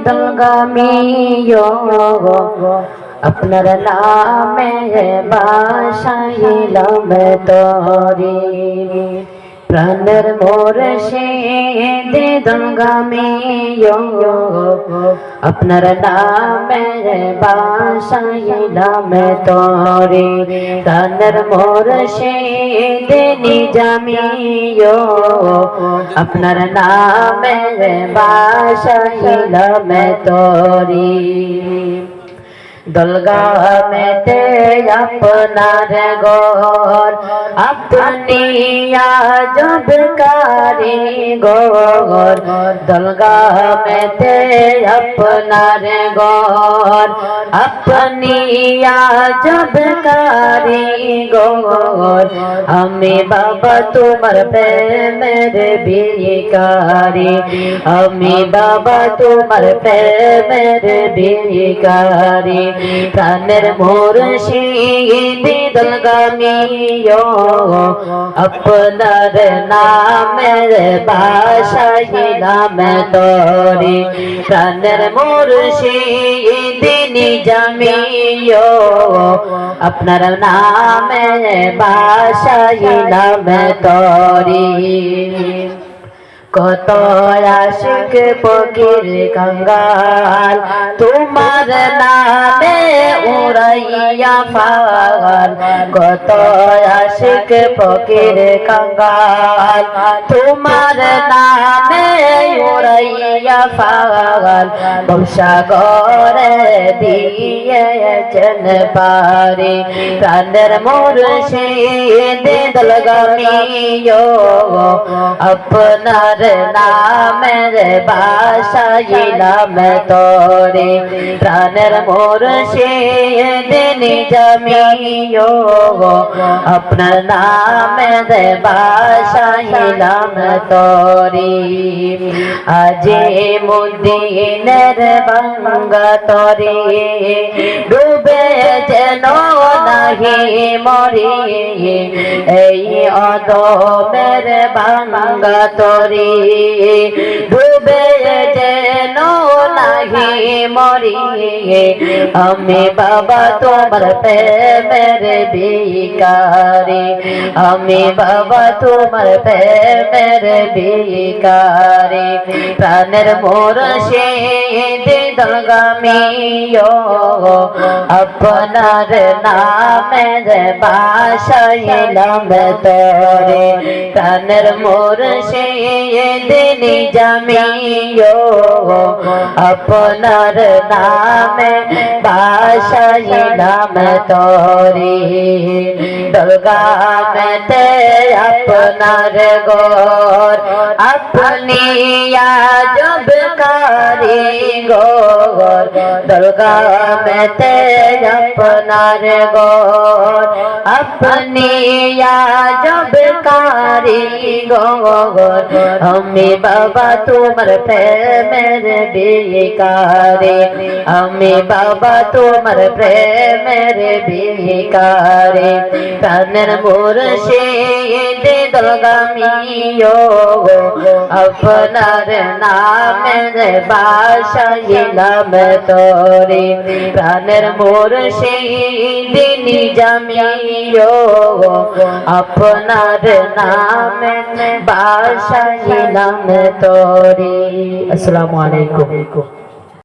দিদগামিও আপনার নামে বাসাইলাম তরি প্রাণের মোর সে দিদগামিও আপনার নামে বাসাইলাম তরি। প্রাণের মোর সে দিনি জামিও আপনার নামে বাসাইলাম তরি। দলগামেতে আপনার গর আপনি আজব কারি গর দলগামেতে আপনার গর আপনি আজব কারি গর আমি বাবা তোমার প্রেমের বিকারি আমি বাবা তোমার প্রেমের বিকারি প্রাণের মোর দলগামিও আপনার নামের বাসাইলাম তরি প্রাণের মোর শীদি নিজামিও আপনার নামে বাসাইলাম তরি কত আশিক ফকির কঙ্গাল তোমার নামে উড়াইয়া ফাগাল কত আশিক ফকির কঙ্গাল। তোমার নামে উড়াইয়া ফাগাল। বংশাগরে দিয়েছেন পারে। প্রাণের মোর সে আপনার নামের বাসাইলাম তোরে। প্রাণের মোর দিন জমিও আপনার নামের বাসাইলাম তোরে। আজে মুদিনের বাঙ্গা তরে। ডুবে যেন নাহি মরি। এই অদমের বাঙ্গা তরে। ডুবে নাহি মরি আমি বাবা তোমার প্রেমের বিকারি আমি বাবা তোমার প্রেমের বিকারি প্রাণের মোর সে দলগামিও আপনার নামের বাসাইলাম তোরে প্রাণের মোর সে দিন জামিও আপনার নামে বাসাই নাম তোরি। দলগামেতে আপনার গোর আপনি আজব কারি গোর দলগামেতে আপনার গোর আপনি আজব কারি গোর আমি বাবা তোমার প্রেমের বিকারে আমি বাবা তোমার প্রেমের বিকারে প্রাণের মোর সে দলগামিও আপনার নামের বাসাইলাম তোরে প্রাণের মোর সে দিন জামিও আপনার নামে বাসাইলাম তোরে আসসালামু আলাইকুম